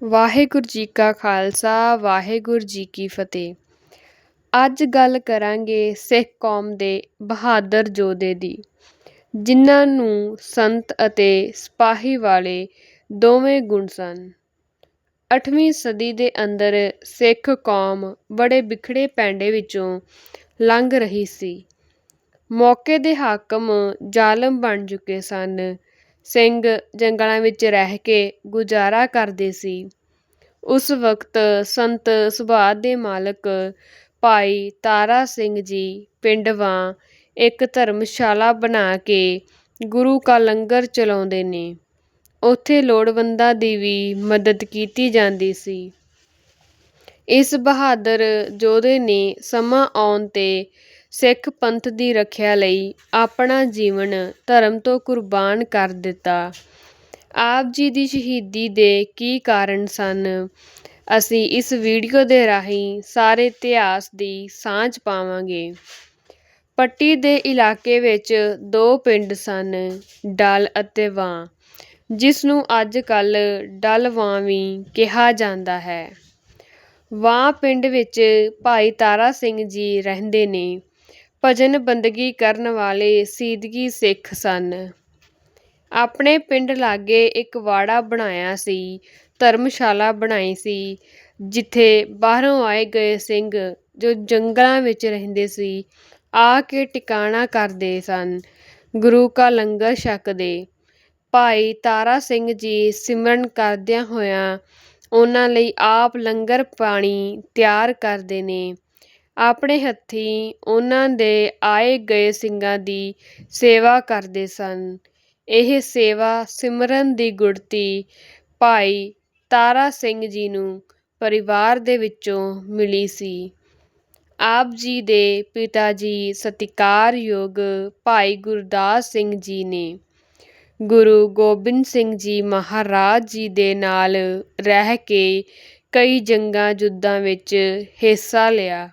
ਵਾਹਿਗੁਰੂ ਜੀ ਕਾ ਖਾਲਸਾ, ਵਾਹਿਗੁਰੂ ਜੀ ਕੀ ਫਤਿਹ। ਅੱਜ ਗੱਲ ਕਰਾਂਗੇ ਸਿੱਖ ਕੌਮ ਦੇ ਬਹਾਦਰ ਯੋਧੇ ਦੀ, ਜਿਨ੍ਹਾਂ ਨੂੰ ਸੰਤ ਅਤੇ ਸਿਪਾਹੀ ਵਾਲੇ ਦੋਵੇਂ ਗੁਣ ਸਨ। 8ਵੀਂ ਸਦੀ ਦੇ ਅੰਦਰ ਸਿੱਖ ਕੌਮ ਬੜੇ ਵਿਖੜੇ ਪੈਂਡੇ ਵਿੱਚੋਂ ਲੰਘ ਰਹੀ ਸੀ। ਮੌਕੇ ਦੇ ਹਾਕਮ ਜ਼ਾਲਮ ਬਣ ਚੁੱਕੇ ਸਨ ਸਿੰਘ ਜੰਗਲਾਂ ਵਿੱਚ ਰਹਿ ਕੇ ਗੁਜ਼ਾਰਾ ਕਰਦੇ ਸੀ। ਉਸ ਵਕਤ ਸੰਤ ਸੁਭਾਅ ਦੇ ਮਾਲਕ ਭਾਈ ਤਾਰਾ ਸਿੰਘ ਜੀ ਪਿੰਡ ਵਾਂ ਇੱਕ ਧਰਮਸ਼ਾਲਾ ਬਣਾ ਕੇ ਗੁਰੂ ਕਾ ਲੰਗਰ ਚਲਾਉਂਦੇ ਨੇ। ਉੱਥੇ ਲੋੜਵੰਦਾਂ ਦੀ ਵੀ ਮਦਦ ਕੀਤੀ ਜਾਂਦੀ ਸੀ। ਇਸ ਬਹਾਦਰ ਯੋਧੇ ਨੇ ਸਮਾਂ ਆਉਣ ਤੇ ਸਿੱਖ ਪੰਥ ਦੀ ਰੱਖਿਆ ਲਈ ਆਪਣਾ ਜੀਵਨ ਧਰਮ ਤੋਂ ਕੁਰਬਾਨ ਕਰ ਦਿੱਤਾ। ਆਪ ਜੀ ਦੀ ਸ਼ਹੀਦੀ ਦੇ ਕੀ ਕਾਰਨ ਸਨ? ਅਸੀਂ ਇਸ ਵੀਡੀਓ ਦੇ ਰਾਹੀਂ ਸਾਰੇ ਇਤਿਹਾਸ ਦੀ ਸਾਂਝ ਪਾਵਾਂਗੇ। ਪੱਟੀ ਦੇ ਇਲਾਕੇ ਵਿੱਚ ਦੋ ਪਿੰਡ ਸਨ, ਡਲ ਅਤੇ ਵਾਂ ਜਿਸ ਨੂੰ ਅੱਜ ਕੱਲ ਡਲ ਵਾਂ ਵੀ ਕਿਹਾ ਜਾਂਦਾ ਹੈ। ਵਾਂ ਪਿੰਡ ਵਿੱਚ ਭਾਈ ਤਾਰਾ ਸਿੰਘ ਜੀ ਰਹਿੰਦੇ ਨੇ। ਭਜਨ ਬੰਦਗੀ ਕਰਨ ਵਾਲੇ ਸੀਦਗੀ ਸਿੱਖ ਸਨ। ਆਪਣੇ ਪਿੰਡ ਲਾਗੇ ਇੱਕ ਵਾੜਾ ਬਣਾਇਆ ਸੀ, ਧਰਮਸ਼ਾਲਾ ਬਣਾਈ ਸੀ, ਜਿੱਥੇ ਬਾਹਰੋਂ ਆਏ ਗਏ ਸਿੰਘ ਜੋ ਜੰਗਲਾਂ ਵਿੱਚ ਰਹਿੰਦੇ ਸੀ, ਆ ਕੇ ਟਿਕਾਣਾ ਕਰਦੇ ਸਨ। ਗੁਰੂ ਕਾ ਲੰਗਰ ਛਕਦੇ ਭਾਈ ਤਾਰਾ ਸਿੰਘ ਜੀ ਸਿਮਰਨ ਕਰਦਿਆਂ ਹੋਇਆਂ, ਉਹਨਾਂ ਲਈ ਆਪ ਲੰਗਰ ਪਾਣੀ ਤਿਆਰ ਕਰਦੇ ਨੇ। ਆਪਣੇ ਹੱਥੀਂ ਉਹਨਾਂ ਦੇ ਆਏ ਗਏ ਸਿੰਘਾਂ ਦੀ ਸੇਵਾ ਕਰਦੇ ਸਨ। ਇਹ ਸੇਵਾ ਸਿਮਰਨ ਦੀ ਗੁੜਤੀ ਭਾਈ ਤਾਰਾ ਸਿੰਘ ਜੀ ਨੂੰ ਪਰਿਵਾਰ ਦੇ ਵਿੱਚੋਂ ਮਿਲੀ ਸੀ। ਆਪ ਜੀ ਦੇ ਪਿਤਾ ਜੀ ਸਤਿਕਾਰਯੋਗ ਭਾਈ ਗੁਰਦਾਸ ਸਿੰਘ ਜੀ ਨੇ ਗੁਰੂ ਗੋਬਿੰਦ ਸਿੰਘ ਜੀ ਮਹਾਰਾਜ ਜੀ ਦੇ ਨਾਲ ਰਹਿ ਕੇ ਕਈ ਜੰਗਾਂ ਯੁੱਧਾਂ ਵਿੱਚ ਹਿੱਸਾ ਲਿਆ।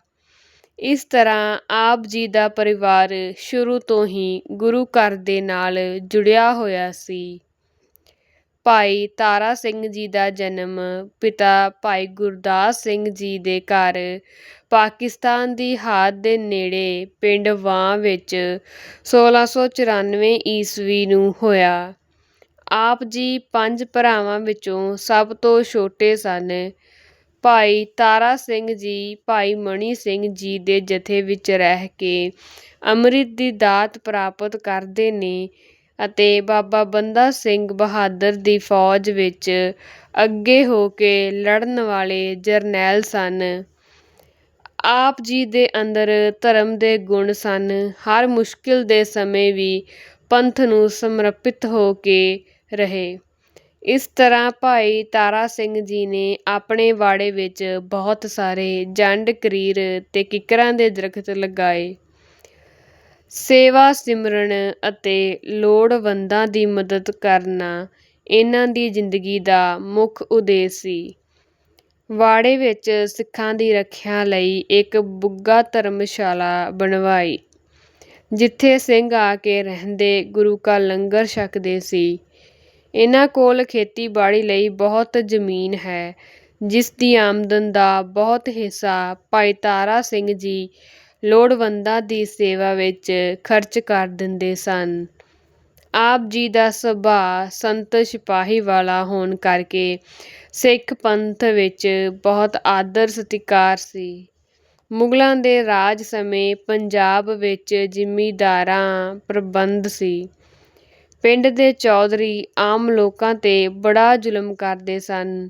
ਇਸ ਤਰ੍ਹਾਂ ਆਪ ਜੀ ਦਾ ਪਰਿਵਾਰ ਸ਼ੁਰੂ ਤੋਂ ਹੀ ਗੁਰੂ ਘਰ ਦੇ ਨਾਲ ਜੁੜਿਆ ਹੋਇਆ ਸੀ। ਭਾਈ ਤਾਰਾ ਸਿੰਘ ਜੀ ਦਾ ਜਨਮ ਪਿਤਾ ਭਾਈ ਗੁਰਦਾਸ ਸਿੰਘ ਜੀ ਦੇ ਘਰ ਪਾਕਿਸਤਾਨ ਦੀ ਹਾਦ ਦੇ ਨੇੜੇ ਪਿੰਡ ਵਾਂ ਵਿੱਚ 1694 ਈਸਵੀ ਨੂੰ ਹੋਇਆ। ਆਪ ਜੀ ਪੰਜ ਭਰਾਵਾਂ ਵਿੱਚੋਂ ਸਭ ਤੋਂ ਛੋਟੇ ਸਨ। ਭਾਈ ਤਾਰਾ ਸਿੰਘ ਜੀ, ਭਾਈ ਮਣੀ ਸਿੰਘ ਜੀ ਦੇ ਜਥੇ ਵਿੱਚ ਰਹਿ ਕੇ ਅੰਮ੍ਰਿਤ ਦੀ ਦਾਤ ਪ੍ਰਾਪਤ ਕਰਦੇ ਨੇ ਅਤੇ ਬਾਬਾ ਬੰਦਾ ਸਿੰਘ ਬਹਾਦਰ ਦੀ ਫੌਜ ਵਿੱਚ ਅੱਗੇ ਹੋ ਕੇ ਲੜਨ ਵਾਲੇ ਜਰਨੈਲ ਸਨ। ਆਪ ਜੀ ਦੇ ਅੰਦਰ ਧਰਮ ਦੇ ਗੁਣ ਸਨ। ਹਰ ਮੁਸ਼ਕਿਲ ਦੇ ਸਮੇਂ ਵੀ ਪੰਥ ਨੂੰ ਸਮਰਪਿਤ ਹੋ ਕੇ ਰਹੇ। ਇਸ ਤਰ੍ਹਾਂ ਭਾਈ ਤਾਰਾ ਸਿੰਘ ਜੀ ਨੇ ਆਪਣੇ ਵਾੜੇ ਵਿੱਚ ਬਹੁਤ ਸਾਰੇ ਜੰਡ ਕਰੀਰ ਅਤੇ ਕਿੱਕਰਾਂ ਦੇ ਦਰੱਖਤ ਲਗਾਏ। ਸੇਵਾ ਸਿਮਰਨ ਅਤੇ ਲੋੜਵੰਦਾਂ ਦੀ ਮਦਦ ਕਰਨਾ ਇਹਨਾਂ ਦੀ ਜ਼ਿੰਦਗੀ ਦਾ ਮੁੱਖ ਉਦੇਸ਼ ਸੀ। ਵਾੜੇ ਵਿੱਚ ਸਿੱਖਾਂ ਦੀ ਰੱਖਿਆ ਲਈ ਇੱਕ ਬੁੱਗਾ ਧਰਮਸ਼ਾਲਾ ਬਣਵਾਈ, ਜਿੱਥੇ ਸਿੰਘ ਆ ਕੇ ਰਹਿੰਦੇ ਗੁਰੂ ਕਾ ਲੰਗਰ ਛਕਦੇ ਸੀ। ਇਹਨਾਂ ਕੋਲ ਖੇਤੀਬਾੜੀ ਲਈ ਬਹੁਤ ਜ਼ਮੀਨ ਹੈ, ਜਿਸ ਦੀ ਆਮਦਨ ਦਾ ਬਹੁਤ ਹਿੱਸਾ ਭਾਈ ਤਾਰਾ ਸਿੰਘ ਜੀ ਲੋੜਵੰਦਾਂ ਦੀ ਸੇਵਾ ਵਿੱਚ ਖਰਚ ਕਰ ਦਿੰਦੇ ਸਨ। ਆਪ ਜੀ ਦਾ ਸੁਭਾਅ ਸੰਤ ਸਿਪਾਹੀ ਵਾਲਾ ਹੋਣ ਕਰਕੇ ਸਿੱਖ ਪੰਥ ਵਿੱਚ ਬਹੁਤ ਆਦਰ ਸਤਿਕਾਰ ਸੀ। ਮੁਗਲਾਂ ਦੇ ਰਾਜ ਸਮੇਂ ਪੰਜਾਬ ਵਿੱਚ ਜ਼ਿਮੀਂਦਾਰਾਂ ਪ੍ਰਬੰਧ ਸੀ। ਪਿੰਡ ਦੇ ਚੌਧਰੀ ਆਮ ਲੋਕਾਂ ਤੇ ਬੜਾ ਜ਼ੁਲਮ ਕਰਦੇ ਸਨ।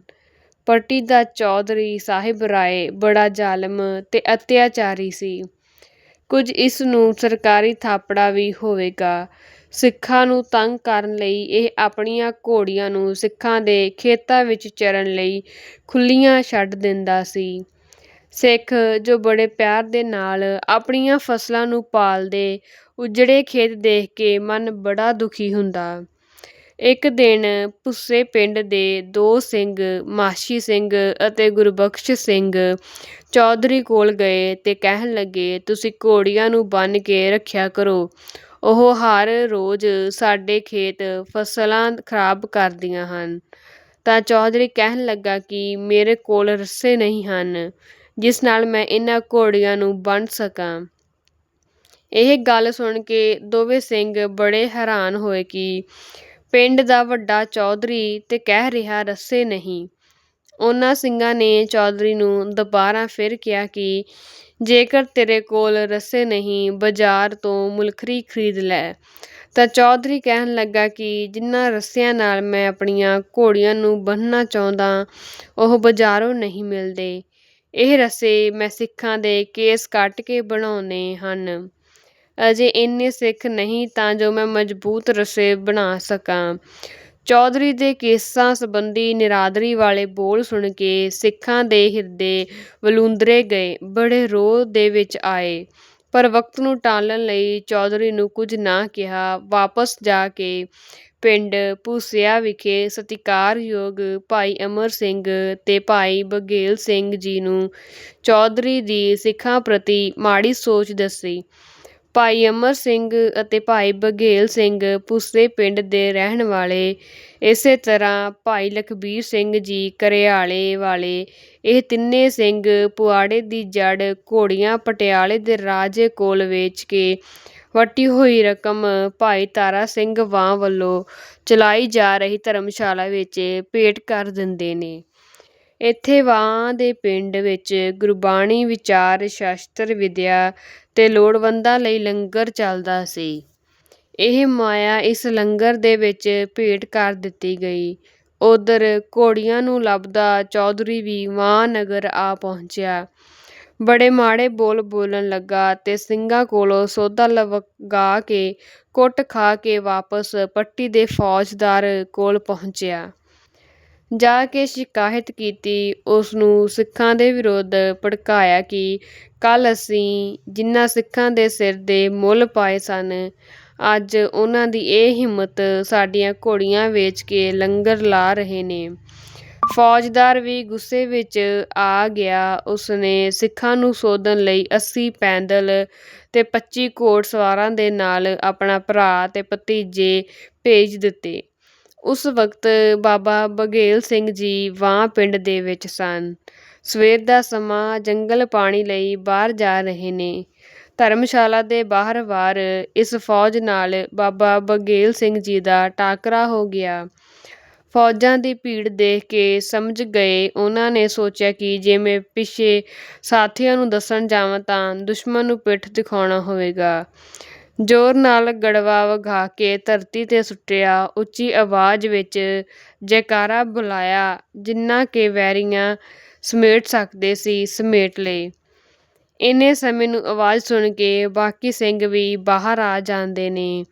ਪੱਟੀ ਦਾ ਚੌਧਰੀ ਸਾਹਿਬ ਰਾਏ ਬੜਾ ਜ਼ਾਲਮ ਅਤੇ ਅਤਿਆਚਾਰੀ ਸੀ। ਕੁਝ ਇਸ ਨੂੰ ਸਰਕਾਰੀ ਥਾਪੜਾ ਵੀ ਹੋਵੇਗਾ। ਸਿੱਖਾਂ ਨੂੰ ਤੰਗ ਕਰਨ ਲਈ ਇਹ ਆਪਣੀਆਂ ਘੋੜੀਆਂ ਨੂੰ ਸਿੱਖਾਂ ਦੇ ਖੇਤਾਂ ਵਿੱਚ ਚਰਨ ਲਈ ਖੁੱਲ੍ਹੀਆਂ ਛੱਡ ਦਿੰਦਾ ਸੀ। ਸਿੱਖ ਜੋ ਬੜੇ ਪਿਆਰ ਦੇ ਨਾਲ ਆਪਣੀਆਂ ਫਸਲਾਂ ਨੂੰ ਪਾਲਦੇ, ਉਜੜੇ ਖੇਤ ਦੇਖ ਕੇ ਮਨ ਬੜਾ ਦੁਖੀ ਹੁੰਦਾ। ਇੱਕ ਦਿਨ ਭੁੱਸੇ ਪਿੰਡ ਦੇ ਦੋ ਸਿੰਘ, ਮਾਸ਼ੀ ਸਿੰਘ ਅਤੇ ਗੁਰਬਖਸ਼ ਸਿੰਘ ਚੌਧਰੀ ਕੋਲ ਗਏ ਅਤੇ ਕਹਿਣ ਲੱਗੇ, ਤੁਸੀਂ ਘੋੜੀਆਂ ਨੂੰ ਬੰਨ੍ਹ ਕੇ ਰੱਖਿਆ ਕਰੋ। ਉਹ ਹਰ ਰੋਜ਼ ਸਾਡੇ ਖੇਤ ਫਸਲਾਂ ਖਰਾਬ ਕਰਦੀਆਂ ਹਨ। ਤਾਂ ਚੌਧਰੀ ਕਹਿਣ ਲੱਗਾ ਕਿ ਮੇਰੇ ਕੋਲ ਰੱਸੇ ਨਹੀਂ ਹਨ। ਜਿਸ ਨਾਲ ਮੈਂ ਇਹਨਾਂ ਘੋੜੀਆਂ ਨੂੰ ਬੰਨ੍ਹ ਸਕਾਂ। ਇਹ ਗੱਲ ਸੁਣ ਕੇ ਦੋਵੇਂ ਸਿੰਘ ਬੜੇ ਹੈਰਾਨ ਹੋਏ ਕਿ ਪਿੰਡ ਦਾ ਵੱਡਾ ਚੌਧਰੀ ਤੇ ਕਹਿ ਰਿਹਾ ਰੱਸੇ ਨਹੀਂ। ਉਹਨਾਂ ਸਿੰਘਾਂ ਨੇ ਚੌਧਰੀ ਨੂੰ ਦੁਬਾਰਾ ਫਿਰ ਕਿਹਾ ਕਿ ਜੇਕਰ ਤੇਰੇ ਕੋਲ ਰੱਸੇ ਨਹੀਂ, ਬਾਜ਼ਾਰ ਤੋਂ ਮੁਲਖਰੀ ਖਰੀਦ ਲੈ। ਤਾਂ ਚੌਧਰੀ ਕਹਿਣ ਲੱਗਾ ਕਿ ਜਿਨ੍ਹਾਂ ਰੱਸਿਆਂ ਨਾਲ ਮੈਂ ਆਪਣੀਆਂ ਘੋੜੀਆਂ ਨੂੰ ਬੰਨ੍ਹਣਾ ਚਾਹੁੰਦਾ, ਉਹ ਬਾਜ਼ਾਰੋਂ ਨਹੀਂ ਮਿਲਦੇ। ਇਹ ਰੱਸੇ ਮੈਂ ਸਿੱਖਾਂ ਦੇ ਕੇਸ ਕੱਟ ਕੇ ਬਣਾਉਣੇ ਹਨ। ਅਜੇ ਇੰਨੇ ਸਿੱਖ ਨਹੀਂ ਤਾਂ ਜੋ ਮੈਂ ਮਜ਼ਬੂਤ ਰੱਸੇ ਬਣਾ ਸਕਾਂ। ਚੌਧਰੀ ਦੇ ਕੇਸਾਂ ਸੰਬੰਧੀ ਨਿਰਾਦਰੀ ਵਾਲੇ ਬੋਲ ਸੁਣ ਕੇ ਸਿੱਖਾਂ ਦੇ ਹਿਰਦੇ ਵਲੂੰਦਰੇ ਗਏ, ਬੜੇ ਰੋਹ ਦੇ ਵਿੱਚ ਆਏ। ਪਰ ਵਕਤ ਨੂੰ ਟਾਲਣ ਲਈ ਚੌਧਰੀ ਨੂੰ ਕੁਝ ਨਾ ਕਿਹਾ ਵਾਪਸ ਜਾ ਕੇ ਪਿੰਡ ਭੂਸਿਆ ਵਿਖੇ ਸਤਿਕਾਰਯੋਗ ਭਾਈ ਅਮਰ ਸਿੰਘ ਅਤੇ ਭਾਈ ਬਘੇਲ ਸਿੰਘ ਜੀ ਨੂੰ ਚੌਧਰੀ ਦੀ ਸਿੱਖਾਂ ਪ੍ਰਤੀ ਮਾੜੀ ਸੋਚ ਦੱਸੀ। ਭਾਈ ਅਮਰ ਸਿੰਘ ਅਤੇ ਭਾਈ ਬਘੇਲ ਸਿੰਘ ਭੂਸੇ ਪਿੰਡ ਦੇ ਰਹਿਣ ਵਾਲੇ। ਇਸੇ ਤਰ੍ਹਾਂ ਭਾਈ ਲਖਬੀਰ ਸਿੰਘ ਜੀ ਕਰਿਆਲੇ ਵਾਲੇ। ਇਹ ਤਿੰਨੇ ਸਿੰਘ ਪੁਆੜੇ ਦੀ ਜੜ੍ਹ ਘੋੜੀਆਂ ਪਟਿਆਲੇ ਦੇ ਰਾਜੇ ਕੋਲ ਵੇਚ ਕੇ ਵੱਟੀ ਹੋਈ ਰਕਮ ਭਾਈ ਤਾਰਾ ਸਿੰਘ ਵਾਹ ਵੱਲੋਂ ਚਲਾਈ ਜਾ ਰਹੀ ਧਰਮਸ਼ਾਲਾ ਵਿੱਚ ਭੇਟ ਕਰ ਦਿੰਦੇ ਨੇ। ਇੱਥੇ ਵਾਂ ਦੇ ਪਿੰਡ ਵਿੱਚ ਗੁਰਬਾਣੀ ਵਿਚਾਰ, ਸ਼ਾਸਤਰ, ਵਿਦਿਆ ਤੇ ਲੋੜਵੰਦਾਂ ਲਈ ਲੰਗਰ ਚੱਲਦਾ ਸੀ। ਇਹ ਮਾਇਆ ਇਸ ਲੰਗਰ ਦੇ ਵਿੱਚ ਭੇਟ ਕਰ ਦਿੱਤੀ ਗਈ। ਉੱਧਰ ਘੋੜੀਆਂ ਨੂੰ ਲੱਭਦਾ ਚੌਧਰੀ ਵੀ ਵਾਹ ਨਗਰ ਆ ਪਹੁੰਚਿਆ। ਬੜੇ ਮਾੜੇ ਬੋਲ ਬੋਲਣ ਲੱਗਾ ਅਤੇ ਸਿੰਘਾਂ ਕੋਲੋਂ ਸੌਦਾ ਲਵਗਾ ਕੇ ਕੁੱਟ ਖਾ ਕੇ ਵਾਪਸ ਪੱਟੀ ਦੇ ਫੌਜਦਾਰ ਕੋਲ ਪਹੁੰਚਿਆ। ਜਾ ਕੇ ਸ਼ਿਕਾਇਤ ਕੀਤੀ। ਉਸਨੂੰ ਸਿੱਖਾਂ ਦੇ ਵਿਰੁੱਧ ਭੜਕਾਇਆ ਕਿ ਕੱਲ੍ਹ ਅਸੀਂ ਜਿਨ੍ਹਾਂ ਸਿੱਖਾਂ ਦੇ ਸਿਰ ਦੇ ਮੁੱਲ ਪਾਏ ਸਨ, ਅੱਜ ਉਹਨਾਂ ਦੀ ਇਹ ਹਿੰਮਤ ਸਾਡੀਆਂ ਘੋੜੀਆਂ ਵੇਚ ਕੇ ਲੰਗਰ ਲਾ ਰਹੇ ਨੇ। ਫੌਜਦਾਰ ਵੀ ਗੁੱਸੇ ਵਿੱਚ ਆ ਗਿਆ। ਉਸਨੇ ਸਿੱਖਾਂ ਨੂੰ ਸੋਧਣ ਲਈ ਅੱਸੀ ਪੈਦਲ ਅਤੇ ਪੱਚੀ ਘੋੜਸਵਾਰਾਂ ਦੇ ਨਾਲ ਆਪਣਾ ਭਰਾ ਅਤੇ ਭਤੀਜੇ ਭੇਜ ਦਿੱਤੇ। ਉਸ ਵਕਤ ਬਾਬਾ ਬਘੇਲ ਸਿੰਘ ਜੀ ਵਾਹ ਪਿੰਡ ਦੇ ਵਿੱਚ ਸਨ। ਸਵੇਰ ਦਾ ਸਮਾਂ ਜੰਗਲ ਪਾਣੀ ਲਈ ਬਾਹਰ ਜਾ ਰਹੇ ਨੇ। ਧਰਮਸ਼ਾਲਾ ਦੇ ਬਾਹਰ ਬਾਹਰਵਾਰ ਇਸ ਫੌਜ ਨਾਲ ਬਾਬਾ ਬਘੇਲ ਸਿੰਘ ਜੀ ਦਾ ਟਾਕਰਾ ਹੋ ਗਿਆ। ਫੌਜਾਂ ਦੀ ਭੀੜ ਦੇਖ ਕੇ ਸਮਝ ਗਏ। ਉਹਨਾਂ ਨੇ ਸੋਚਿਆ ਕਿ ਜੇ ਮੈਂ ਪਿੱਛੇ ਸਾਥੀਆਂ ਨੂੰ ਦੱਸਣ ਜਾਵਾਂ ਤਾਂ ਦੁਸ਼ਮਣ ਨੂੰ ਪਿੱਠ ਦਿਖਾਉਣਾ ਹੋਵੇਗਾ। ਜ਼ੋਰ ਨਾਲ ਗੜਵਾ ਵਗਾ ਕੇ ਧਰਤੀ ਤੇ ਸੁੱਟਿਆ। ਉੱਚੀ ਆਵਾਜ਼ ਵਿੱਚ ਜੈਕਾਰਾ ਬੁਲਾਇਆ। ਜਿੰਨਾ ਕਿ ਵੈਰੀਆਂ ਸਮੇਟ ਸਕਦੇ ਸੀ, ਸਮੇਟ ਲਏ। ਇੰਨੇ ਸਮੇਂ ਨੂੰ ਆਵਾਜ਼ ਸੁਣ ਕੇ ਬਾਕੀ ਸਿੰਘ ਵੀ ਬਾਹਰ ਆ ਜਾਂਦੇ ਨੇ।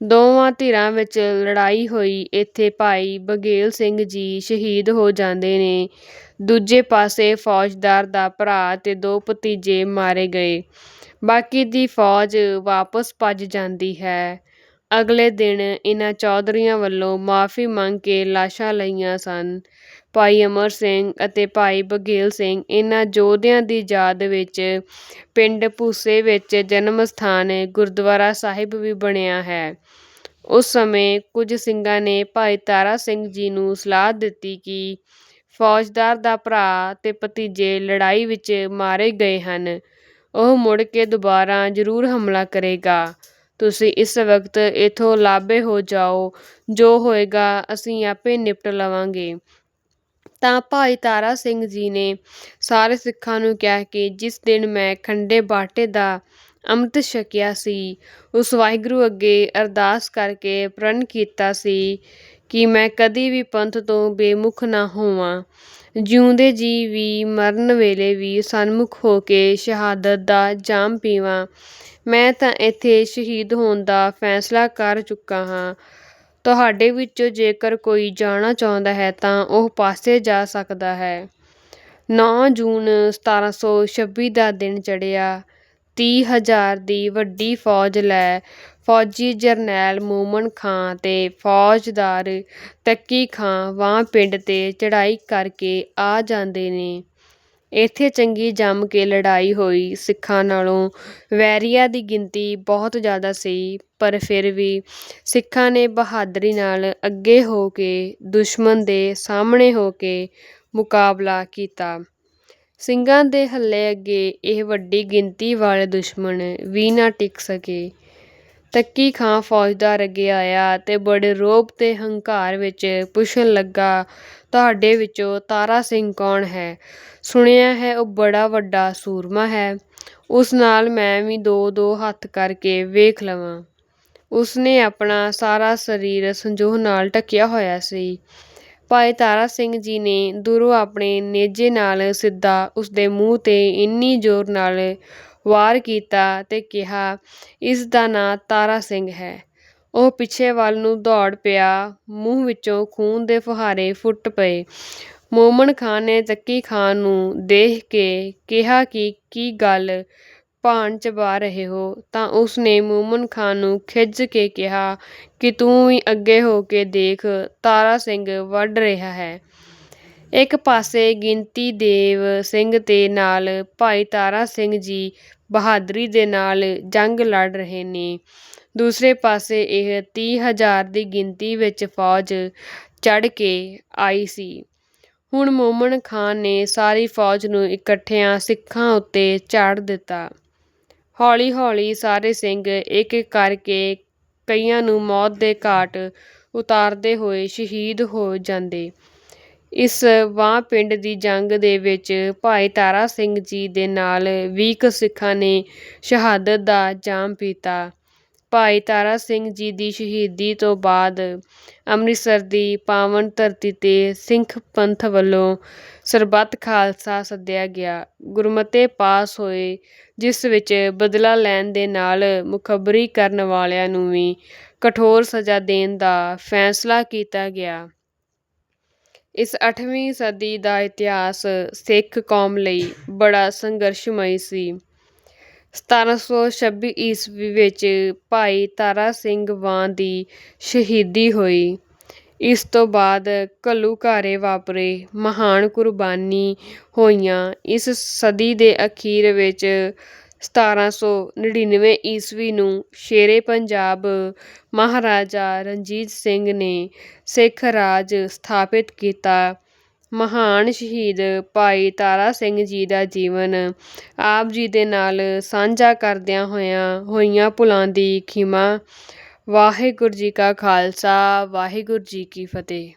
ਦੋਵਾਂ ਧਿਰਾਂ ਵਿੱਚ ਲੜਾਈ ਹੋਈ। ਇੱਥੇ ਭਾਈ ਬਘੇਲ ਸਿੰਘ ਜੀ ਸ਼ਹੀਦ ਹੋ ਜਾਂਦੇ ਨੇ। ਦੂਜੇ ਪਾਸੇ ਫੌਜਦਾਰ ਦਾ ਭਰਾ ਅਤੇ ਦੋ ਭਤੀਜੇ ਮਾਰੇ ਗਏ। ਬਾਕੀ ਦੀ ਫੌਜ ਵਾਪਸ ਭੱਜ ਜਾਂਦੀ ਹੈ। ਅਗਲੇ ਦਿਨ ਇਹਨਾਂ ਚੌਧਰੀਆਂ ਵੱਲੋਂ ਮਾਫ਼ੀ ਮੰਗ ਕੇ ਲਾਸ਼ਾਂ ਲਈਆਂ ਸਨ। ਭਾਈ ਅਮਰ ਸਿੰਘ ਅਤੇ ਭਾਈ ਬਘੇਲ ਸਿੰਘ, ਇਹਨਾਂ ਯੋਧਿਆਂ ਦੀ ਯਾਦ ਵਿੱਚ ਪਿੰਡ ਭੂਸੇ ਵਿੱਚ ਜਨਮ ਸਥਾਨ ਗੁਰਦੁਆਰਾ ਸਾਹਿਬ ਵੀ ਬਣਿਆ ਹੈ। ਉਸ ਸਮੇਂ ਕੁਝ ਸਿੰਘਾਂ ਨੇ ਭਾਈ ਤਾਰਾ ਸਿੰਘ ਜੀ ਨੂੰ ਸਲਾਹ ਦਿੱਤੀ ਕਿ ਫੌਜਦਾਰ ਦਾ ਭਰਾ ਅਤੇ ਭਤੀਜੇ ਲੜਾਈ ਵਿੱਚ ਮਾਰੇ ਗਏ ਹਨ। ਉਹ ਮੁੜ ਕੇ ਦੁਬਾਰਾ ਜ਼ਰੂਰ ਹਮਲਾ ਕਰੇਗਾ। ਤੁਸੀਂ ਇਸ ਵਕਤ ਇੱਥੋਂ ਲਾਭੇ ਹੋ ਜਾਓ। ਜੋ ਹੋਏਗਾ, ਅਸੀਂ ਆਪੇ ਨਿਪਟ ਲਵਾਂਗੇ। ਤਾਂ ਭਾਈ ਤਾਰਾ ਸਿੰਘ ਜੀ ਨੇ ਸਾਰੇ ਸਿੱਖਾਂ ਨੂੰ ਕਿਹਾ ਕਿ ਜਿਸ ਦਿਨ ਮੈਂ ਖੰਡੇ ਬਾਟੇ ਦਾ ਅੰਮ੍ਰਿਤ ਛਕਿਆ ਸੀ, ਉਸ ਵਾਹਿਗੁਰੂ ਅੱਗੇ ਅਰਦਾਸ ਕਰਕੇ ਪ੍ਰਣ ਕੀਤਾ ਸੀ ਕਿ ਮੈਂ ਕਦੀ ਵੀ ਪੰਥ ਤੋਂ ਬੇਮੁਖ ਨਾ ਹੋਵਾਂ। ਜਿਉਂਦੇ ਜੀ ਵੀ ਮਰਨ ਵੇਲੇ ਵੀ ਸਨਮੁਖ ਹੋ ਕੇ ਸ਼ਹਾਦਤ ਦਾ ਜਾਮ ਪੀਵਾਂ। ਮੈਂ ਤਾਂ ਇੱਥੇ ਸ਼ਹੀਦ ਹੋਣ ਦਾ ਫ਼ੈਸਲਾ ਕਰ ਚੁੱਕਾ ਹਾਂ। ਤੁਹਾਡੇ ਵਿੱਚੋਂ ਜੇਕਰ ਕੋਈ ਜਾਣਾ ਚਾਹੁੰਦਾ ਹੈ ਤਾਂ ਉਹ ਪਾਸੇ ਜਾ ਸਕਦਾ ਹੈ। ਨੌਂ ਜੂਨ ਸਤਾਰ੍ਹਾਂ ਸੌ ਛੱਬੀ ਦਾ ਦਿਨ ਚੜ੍ਹਿਆ। ਤੀਹ ਹਜ਼ਾਰ ਦੀ ਵੱਡੀ ਫੌਜ ਲੈ ਫੌਜੀ ਜਰਨੈਲ ਮੋਮਨ ਖਾਂ ਅਤੇ ਫੌਜਦਾਰ ਤੱਕੀ ਖਾਂ ਵਾਂ ਪਿੰਡ ਤੇ ਚੜ੍ਹਾਈ ਕਰਕੇ ਆ ਜਾਂਦੇ ਨੇ। ਇੱਥੇ ਚੰਗੀ ਜੰਮ ਕੇ ਲੜਾਈ ਹੋਈ। ਸਿੱਖਾਂ ਨਾਲੋਂ ਵੈਰੀਆਂ ਦੀ ਗਿਣਤੀ ਬਹੁਤ ਜ਼ਿਆਦਾ ਸੀ, ਪਰ ਫਿਰ ਵੀ ਸਿੱਖਾਂ ਨੇ ਬਹਾਦਰੀ ਨਾਲ ਅੱਗੇ ਹੋ ਕੇ ਦੁਸ਼ਮਣ ਦੇ ਸਾਹਮਣੇ ਹੋ ਕੇ ਮੁਕਾਬਲਾ ਕੀਤਾ। ਸਿੰਘਾਂ ਦੇ ਹੱਲੇ ਅੱਗੇ ਇਹ ਵੱਡੀ ਗਿਣਤੀ ਵਾਲੇ ਦੁਸ਼ਮਣ ਵੀ ਨਾ ਟਿਕ ਸਕੇ। ਤੱਕੀ ਖਾਂ ਫੌਜਦਾਰ ਅੱਗੇ ਆਇਆ ਅਤੇ ਬੜੇ ਰੋਅਬ ਤੇ ਹੰਕਾਰ ਵਿੱਚ ਪੁੱਛਣ ਲੱਗਾ, "ਤੁਹਾਡੇ ਵਿੱਚੋਂ ਤਾਰਾ ਸਿੰਘ ਕੌਣ ਹੈ? ਸੁਣਿਆ ਹੈ ਉਹ ਬੜਾ ਵੱਡਾ ਸੂਰਮਾ ਹੈ। ਉਸ ਨਾਲ ਮੈਂ ਵੀ ਦੋ-ਦੋ ਹੱਥ ਕਰਕੇ ਵੇਖ ਲਵਾਂ।" ਉਸ ਨੇ ਆਪਣਾ ਸਾਰਾ ਸਰੀਰ ਸੰਜੋਹ ਨਾਲ ਢੱਕਿਆ ਹੋਇਆ ਸੀ। ਭਾਈ ਤਾਰਾ ਸਿੰਘ ਜੀ ਨੇ ਦੂਰੋਂ ਆਪਣੇ ਨੇਜੇ ਨਾਲ ਸਿੱਧਾ ਉਸਦੇ ਮੂੰਹ 'ਤੇ ਇੰਨੀ ਜ਼ੋਰ ਨਾਲ ਵਾਰ ਕੀਤਾ ਅਤੇ ਕਿਹਾ, "ਇਸ ਦਾ ਨਾਂ ਤਾਰਾ ਸਿੰਘ ਹੈ।" ਉਹ ਪਿੱਛੇ ਵੱਲ ਨੂੰ ਦੌੜ ਪਿਆ। ਮੂੰਹ ਵਿੱਚੋਂ ਖੂਨ ਦੇ ਫੁਹਾਰੇ ਫੁੱਟ ਪਏ। ਮੋਮਨ ਖਾਂ ਨੇ ਤੱਕੀ ਖਾਂ ਨੂੰ ਦੇਖ ਕੇ ਕਿਹਾ ਕਿ ਕੀ ਗੱਲ ਭਾਣ ਚਬਾ ਰਹੇ ਹੋ, ਤਾਂ ਉਸ ਨੇ ਮੋਮਨ ਖਾਂ ਨੂੰ ਖਿੱਝ ਕੇ ਕਿਹਾ ਕਿ ਤੂੰ ਵੀ ਅੱਗੇ ਹੋ ਕੇ ਦੇਖ, ਤਾਰਾ ਸਿੰਘ ਵੱਢ ਰਿਹਾ ਹੈ। ਇੱਕ ਪਾਸੇ ਗਿਣਤੀ ਦੇਵ ਸਿੰਘ ਦੇ ਨਾਲ ਭਾਈ ਤਾਰਾ ਸਿੰਘ ਜੀ ਬਹਾਦਰੀ ਦੇ ਨਾਲ ਜੰਗ ਲੜ ਰਹੇ ਨੇ, ਦੂਸਰੇ ਪਾਸੇ ਇਹ ਤੀਹ ਹਜ਼ਾਰ ਦੀ ਗਿਣਤੀ ਵਿੱਚ ਫੌਜ ਚੜ੍ਹ ਕੇ ਆਈ ਸੀ। ਹੁਣ ਮੋਮਨ ਖਾਨ ਨੇ ਸਾਰੀ ਫੌਜ ਨੂੰ ਇਕੱਠਿਆਂ ਸਿੱਖਾਂ ਉੱਤੇ ਝਾੜ ਦਿੱਤਾ। ਹੌਲੀ-ਹੌਲੀ ਸਾਰੇ ਸਿੰਘ ਇੱਕ-ਇੱਕ ਕਰਕੇ ਕਈਆਂ ਨੂੰ ਮੌਤ ਦੇ ਘਾਟ ਉਤਾਰਦੇ ਹੋਏ ਸ਼ਹੀਦ ਹੋ ਜਾਂਦੇ। ਇਸ ਵਾਂ-ਪਿੰਡ ਦੀ ਜੰਗ ਦੇ ਵਿੱਚ ਭਾਈ ਤਾਰਾ ਸਿੰਘ ਜੀ ਦੇ ਨਾਲ ਵੀਹ ਕੁ ਸਿੱਖਾਂ ਨੇ ਸ਼ਹਾਦਤ ਦਾ ਜਾਮ ਪੀਤਾ। ਭਾਈ ਤਾਰਾ ਸਿੰਘ ਜੀ ਦੀ ਸ਼ਹੀਦੀ ਤੋਂ ਬਾਅਦ ਅੰਮ੍ਰਿਤਸਰ ਦੀ ਪਾਵਨ ਧਰਤੀ 'ਤੇ ਸਿੱਖ ਪੰਥ ਵੱਲੋਂ ਸਰਬੱਤ ਖਾਲਸਾ ਸੱਦਿਆ ਗਿਆ। ਗੁਰਮਤੇ ਪਾਸ ਹੋਏ, ਜਿਸ ਵਿੱਚ ਬਦਲਾ ਲੈਣ ਦੇ ਨਾਲ ਮੁਖਬਰੀ ਕਰਨ ਵਾਲਿਆਂ ਨੂੰ ਵੀ ਕਠੋਰ ਸਜ਼ਾ ਦੇਣ ਦਾ ਫੈਸਲਾ ਕੀਤਾ ਗਿਆ। ਇਸ ਅੱਠਵੀਂ ਸਦੀ ਦਾ ਇਤਿਹਾਸ ਸਿੱਖ ਕੌਮ ਲਈ ਬੜਾ ਸੰਘਰਸ਼ਮਈ ਸੀ। ਸਤਾਰਾਂ ਸੌ ਛੱਬੀ ਈਸਵੀ ਵਿੱਚ ਭਾਈ ਤਾਰਾ ਸਿੰਘ ਵਾਂ ਦੀ ਸ਼ਹੀਦੀ ਹੋਈ। ਇਸ ਤੋਂ ਬਾਅਦ ਘੱਲੂਘਾਰੇ ਵਾਪਰੇ, ਮਹਾਨ ਕੁਰਬਾਨੀ ਹੋਈਆਂ। ਇਸ ਸਦੀ ਦੇ ਅਖੀਰ ਵਿੱਚ ਸਤਾਰਾਂ ਸੌ ਨੜਿਨਵੇਂ ਈਸਵੀ ਨੂੰ ਸ਼ੇਰੇ ਪੰਜਾਬ ਮਹਾਰਾਜਾ ਰਣਜੀਤ ਸਿੰਘ ਨੇ ਸਿੱਖ ਰਾਜ ਸਥਾਪਿਤ ਕੀਤਾ। ਮਹਾਨ ਸ਼ਹੀਦ ਭਾਈ ਤਾਰਾ ਸਿੰਘ ਜੀ ਦਾ ਜੀਵਨ ਆਪ ਜੀ ਦੇ ਨਾਲ ਸਾਂਝਾ ਕਰਦਿਆਂ ਹੋਇਆਂ ਹੋਈਆਂ ਭੁੱਲਾਂ ਦੀ ਖਿਮਾ। ਵਾਹਿਗੁਰੂ ਜੀ ਕਾ ਖਾਲਸਾ, ਵਾਹਿਗੁਰੂ ਜੀ ਕੀ ਫਤਿਹ।